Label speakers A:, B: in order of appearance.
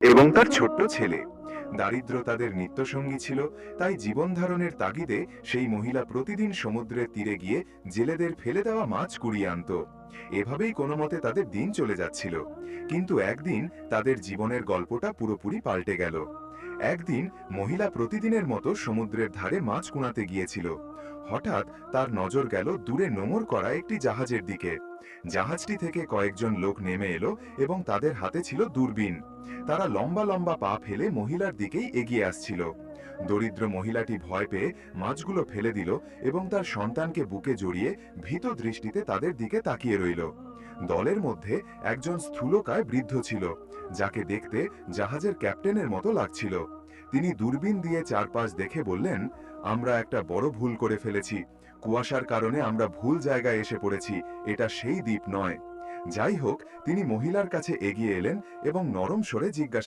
A: এবং তার ছোট্ট ছেলে। দারিদ্র তাদের নিত্যসঙ্গী ছিল, তাই জীবন ধারণের তাগিদে সেই মহিলা প্রতিদিন সমুদ্রের তীরে গিয়ে জেলেদের ফেলে দেওয়া মাছ কুড়িয়ে আনত। এভাবেই কোনো মতে তাদের দিন চলে যাচ্ছিল। কিন্তু একদিন তাদের জীবনের গল্পটা পুরোপুরি পাল্টে গেল। একদিন মহিলা প্রতিদিনের মতো সমুদ্রের ধারে মাছ কুড়াতে গিয়েছিল। হঠাৎ তার নজর গেল দূরে নোঙর করা একটি জাহাজের দিকে। জাহাজটি থেকে কয়েকজন লোক নেমে এলো এবং তাদের হাতে ছিল দূরবীন। তারা লম্বা লম্বা পা ফেলে মহিলার দিকেই এগিয়ে আসছিল। দরিদ্র মহিলাটি ভয় পেয়ে মাছগুলো ফেলে দিল এবং তার সন্তানকে বুকে জড়িয়ে ভীত দৃষ্টিতে তাদের দিকে তাকিয়ে রইল। দলের মধ্যে একজন স্থূলকায় বৃদ্ধ ছিল, যাকে দেখতে জাহাজের ক্যাপ্টেনের মতো লাগছিল। তিনি দূরবীন দিয়ে চারপাশ দেখে বললেন, আমরা একটা বড় ভুল করে ফেলেছি। কুয়াশার কারণে আমরা ভুল জায়গায় এসে পড়েছি। এটা সেই দ্বীপ নয়। যাই হোক, তিনি মহিলার কাছে এগিয়ে এলেন এবং নরম সরে জিজ্ঞাসা